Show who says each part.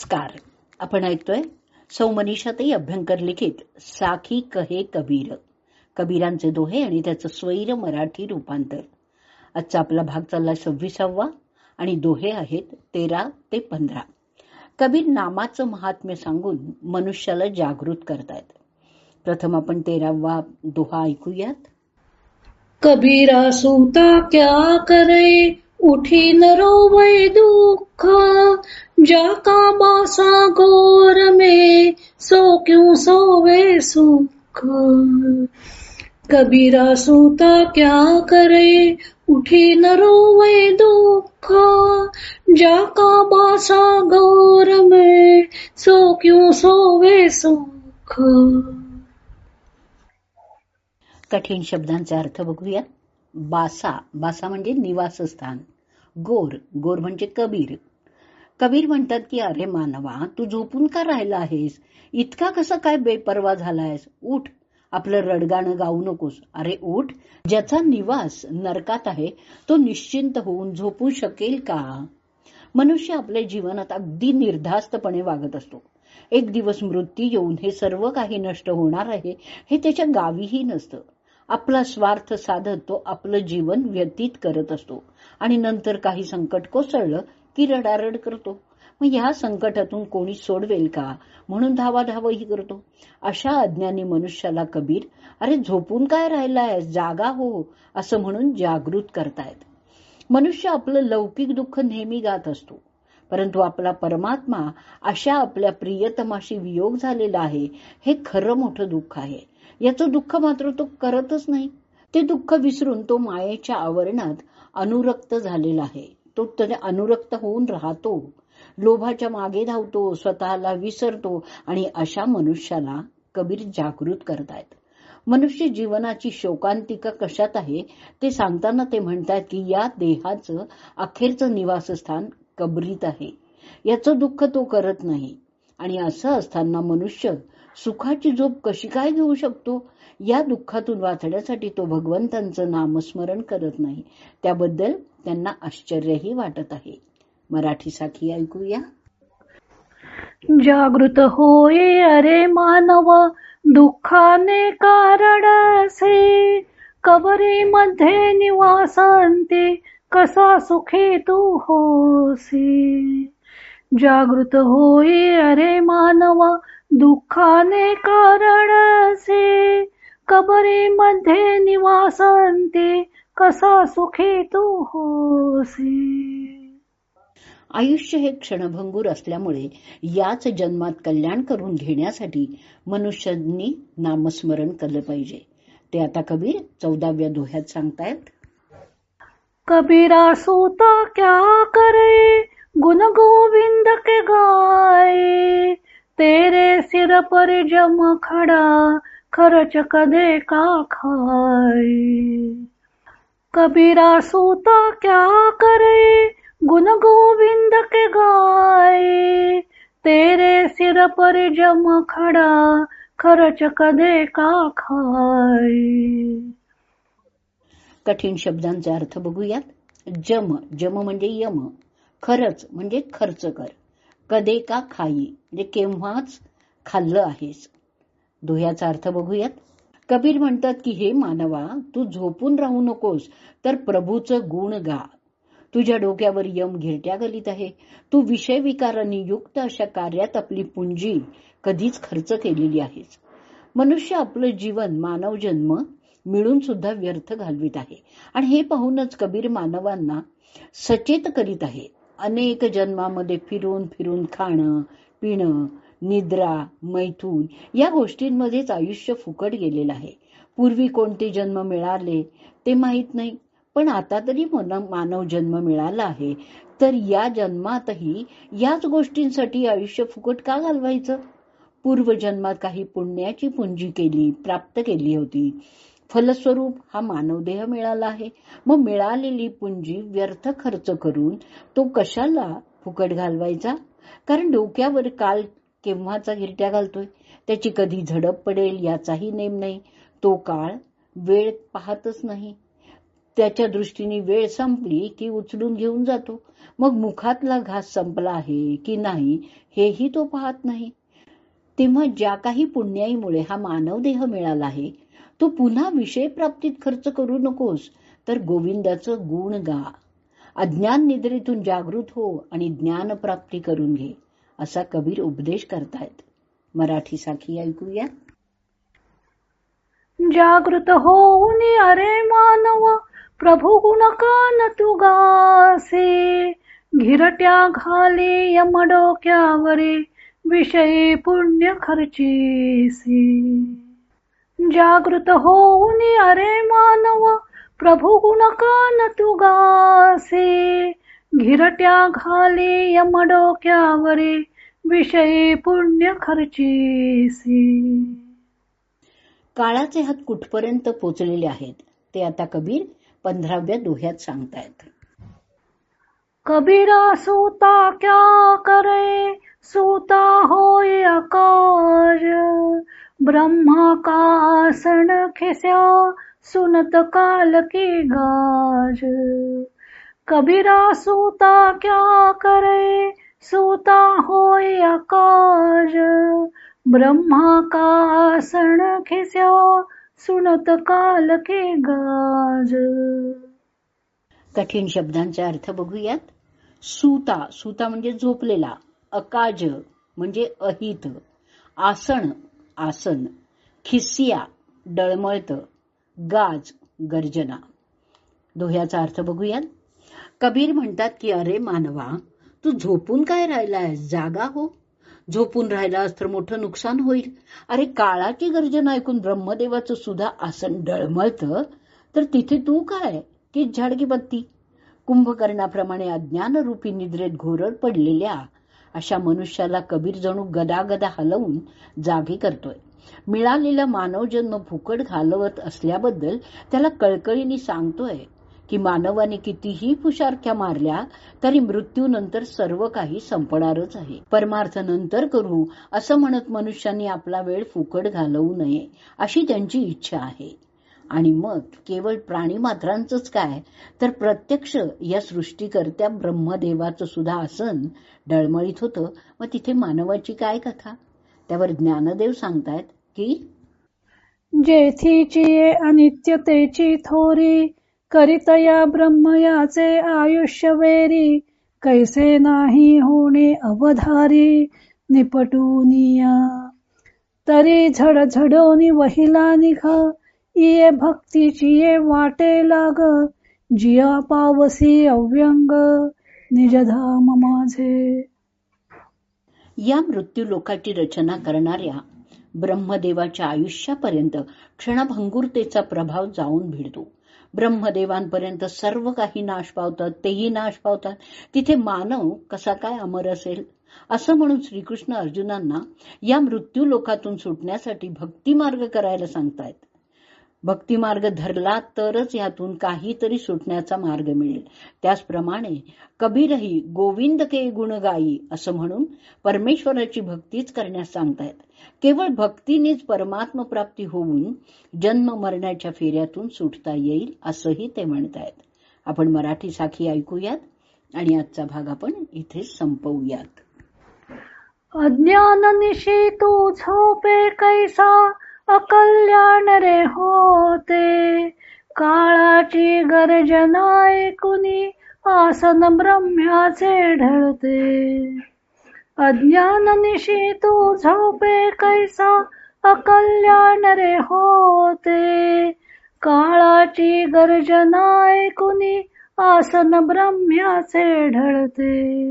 Speaker 1: नमस्कार. आपण ऐकतोय सौ मनीषाताई अभ्यंकर लिखित साखी कहे कबीर. कबीरांचे दोहे आणि त्याचं स्वैर मराठी रूपांतर. आजचा आपला भाग चालला सव्वीसावा आणि दोहे आहेत तेरा ते पंधरा. कबीर नामाचं महात्म्य सांगून मनुष्याला जागृत करतायत. प्रथम आपण तेरावा दोहा ऐकूयात.
Speaker 2: कबीरा सुता क्या करे? उठी न रोवे दुख जाका बासा गोर में, सो क्यों सोवे सुख? कबीरा सूता क्या करे उठी न रोवे दुख जाका बासा गोर में, सो क्यों सोवे सुख?
Speaker 1: कठीण शब्दांचे अर्थ बघूया. बासा बासा म्हणजे निवासस्थान. गोर गोर म्हणजे कबीर. कबीर म्हणतात की अरे मानवा तू झोपून का राहिला आहेस? इतका कसा काय बेपरवा झालायस? उठ आपलं रडगाणं गाऊ नकोस. अरे उठ ज्याचा निवास नरकात आहे तो निश्चिंत होऊन झोपू शकेल का? मनुष्य आपल्या जीवनात अगदी निर्धास्तपणे वागत असतो. एक दिवस मृत्यू येऊन हे सर्व काही नष्ट होणार आहे हे त्याच्या गावीही नसतं. आपला स्वार्थ साधत तो आपलं जीवन व्यतीत करत असतो. आणि नंतर काही संकट कोसळलं की रडारड करतो. मग ह्या संकटातून कोणी सोडवेल का? म्हणून धावाधावही करतो. अशा अज्ञानी मनुष्याला कबीर अरे झोपून काय राहिलाय जागा हो असं म्हणून जागृत करतायत. मनुष्य आपलं लौकिक दुःख नेहमी गात असतो. परंतु आपला परमात्मा अशा आपल्या प्रियतमाशी वियोग झालेला आहे हे खरं मोठं दुःख आहे. याचं दुःख मात्र तो करतच नाही. ते दुःख विसरून तो मायेच्या आवरणात अनुरक्त झालेला आहे. तो त्याने अनुरक्त होऊन राहतो. लोभाच्या मागे धावतो स्वतःला विसरतो आणि अशा मनुष्याला कबीर जागृत करतायत. मनुष्य जीवनाची शोकांतिका कशात आहे ते सांगताना ते म्हणतात की या देहाचं अखेरचं निवासस्थान कबरीत आहे. याचं दुःख तो करत नाही. आणि असं असताना मनुष्य सुखाची झोप कशी काय घेऊ शकतो? या दुःखातून वाचण्यासाठी तो भगवंतांचं नामस्मरण करत नाही. त्याबद्दल त्यांना आश्चर्यही वाटत आहे. मराठी साखी ऐकूया.
Speaker 2: जागृत होय अरे मानव दुःखाने कारण असे. कबरी मध्ये निवासांते कसा सुखी तू होसी जागृत होय अरे मानवा दुःखाने कारण असे. कबरी मध्ये निवासांती कसा सुखी तू होसी.
Speaker 1: आयुष्य हे क्षणभंगूर असल्यामुळे याच जन्मात कल्याण करून घेण्यासाठी मनुष्यांनी नामस्मरण केलं पाहिजे. ते आता कबीर चौदाव्या दोह्यात सांगतायत.
Speaker 2: कबीरा सूता क्या करे गुण गोविंद के गाए तेरे सिर पर जम खड़ा खरच कदे का खाए। कबीरा सूता क्या करे गुण गोविंद के गाए। तेरे सिर पर जम खड़ा खरच कदे का खाए।
Speaker 1: कठीण शब्दांचा अर्थ बघूयात. जम जम म्हणजे यम खरच म्हणजे खर्च कर. कदे का खाई. म्हणजे केव्हाच खाल्लं आहेस. दोह्याचा अर्थ बघूयात. कबीर म्हणतात की हे मानवा तू झोपून राहू नकोस तर प्रभूचं गुण गा. तुझ्या डोक्यावर यम घिरट्या गलीत आहे. तू विषय विकारांनी युक्त अशा कार्यात आपली पुंजी कधीच खर्च केलेली आहेस. मनुष्य आपलं जीवन मानव जन्म मिळून सुद्धा व्यर्थ घालवित आहे. आणि हे पाहूनच कबीर मानवांना सचेत करीत आहे. अनेक जन्मामध्ये फिरून फिरून खाणं पिणं निद्रा मैथून या गोष्टींमध्येच आयुष्य फुकट गेलेलं आहे. पूर्वी कोणते जन्म मिळाले ते माहीत नाही पण आता तरी मानव जन्म मिळाला आहे. तर या जन्मातही याच गोष्टींसाठी आयुष्य फुकट का घालवायचं? पूर्वजन्मात काही पुण्याची पुंजी केली प्राप्त केली होती. फलस्वरूप हा मानवदेह मिळाला आहे. मग मिळालेली पुंजी व्यर्थ खर्च करून तो कशाला फुकट घालवायचा? कारण डोक्यावर काल केव्हाचा गिरट्या घालतोय? त्याची कधी झडप पडेल याचाही नेम नाही. तो काळ वेळ पाहतच नाही. त्याच्या दृष्टीने वेळ संपली की उचलून घेऊन जातो. मग मुखातला घास संपला आहे की नाही हेही तो पाहत नाही. तेव्हा ज्या काही पुण्याईमुळे हा मानव देह मिळाला आहे तू पुन्हा विषय प्राप्तीत खर्च करू नकोस तर गोविंदाचं गुण गा. अज्ञान निद्रेतून जागृत हो आणि ज्ञान प्राप्ती करून घे असा कबीर उपदेश करतायत. मराठी साखी ऐकूया.
Speaker 2: जागृत होऊन अरे मानव प्रभू गुणकान तू गासे. घिरट्या घाले यमडोक्यावरे विषयी पुण्य खर्चीसी. जागृत होऊन अरे मानव प्रभू गुणकान तू गासे घिरट्या घाले यम डोक्यावरे विषयी पुण्य खर्चीसी.
Speaker 1: काळाचे हात कुठपर्यंत पोचलेले आहेत ते आता कबीर पंधराव्या दोह्यात सांगतायत.
Speaker 2: कबीरा सूता क्या करे? सूता होय आकाश. ब्रह्मा का आसन खिस्या सुनत काल की गाज. कबीरा सूता क्या करे सूता होय आकाश ब्रह्मा का आसन खिस्या सुनत काल के गाज.
Speaker 1: कठीण शब्दांचे अर्थ बघूयात. सूता सूता म्हणजे झोपलेला अकाज म्हणजे अहित. आसन आसन खिसिया डळमळत गाज गर्जना. दोह्याचा अर्थ बघूयात. कबीर म्हणतात की अरे मानवा तू झोपून काय राहिलाय? जागा हो. झोपून राहिलास तर मोठं नुकसान होईल. अरे काळाची गर्जना ऐकून ब्रह्मदेवाचं सुद्धा आसन डळमळतं तर तिथे तू काय? तीच झाडकी बत्ती. कुंभकर्णाप्रमाणे अज्ञानरूपी निद्रेत घोरड पडलेल्या अशा मनुष्याला कबीर जणू गदागदा हलवून जागी करतोय. मिळालेला मानवजन्म फुकट घालवत असल्याबद्दल त्याला कळकळीने सांगतोय की मानवाने कितीही फुशारख्या मारल्या तरी मृत्यूनंतर सर्व काही संपणारच आहे. परमार्थ नंतर करू असं म्हणत मनुष्याने आपला वेळ फुकट घालवू नये अशी त्यांची इच्छा आहे. आणि मग केवळ प्राणी मात्रांचंच काय? तर प्रत्यक्ष या सृष्टीकर्त्या ब्रह्मदेवाचं सुद्धा आसन डळमळीत होतं. मग तिथे मानवाची काय कथा? त्यावर ज्ञानदेव सांगतायत की
Speaker 2: जेथीची ये अनित्यतेची थोरी करितया ब्रह्मयाचे आयुष्य वेरी कैसे नाही होणे अवधारी निपटूनिया तरी झडझडोनी वहिला निघ ये भक्तीची ये वाटे लाग जिया पावसी अव्यंग निजधाम माझे.
Speaker 1: या मृत्यू लोकाची रचना करणाऱ्या ब्रह्मदेवाच्या आयुष्यापर्यंत क्षणभंगुरतेचा प्रभाव जाऊन भिडतो. ब्रह्मदेवांपर्यंत सर्व काही नाश पावतात तेही नाश पावतात. तिथे मानव कसा काय अमर असेल? असं म्हणून श्रीकृष्ण अर्जुनांना या मृत्यू लोकातून सुटण्यासाठी भक्ती मार्ग करायला सांगतायत. भक्तिमार्ग धरला तरच यातून काहीतरी सुटण्याचा मार्ग मिळेल. त्याचप्रमाणे कबीरही गोविंद के गुण गायी असं म्हणून परमेश्वराची भक्तीच करण्यास सांगतायत. केवळ भक्तीनेच परमात्म प्राप्ती होऊन जन्म मरण्याच्या फेऱ्यातून सुटता येईल असंही ते म्हणतायत. आपण मराठी साखी ऐकूयात आणि आजचा भाग आपण इथे संपवूयात.
Speaker 2: अज्ञान निशी तू झोपे कैसा अकल्याण रे होते. काळाची गर्जना ऐकुनी आसन ब्रह्म्याचे ढळते. अज्ञान निशी तू झोपे कैसा अकल्याण रे होते. काळाची गर्जना ऐकुनी आसन ब्रह्म्याचे ढळते.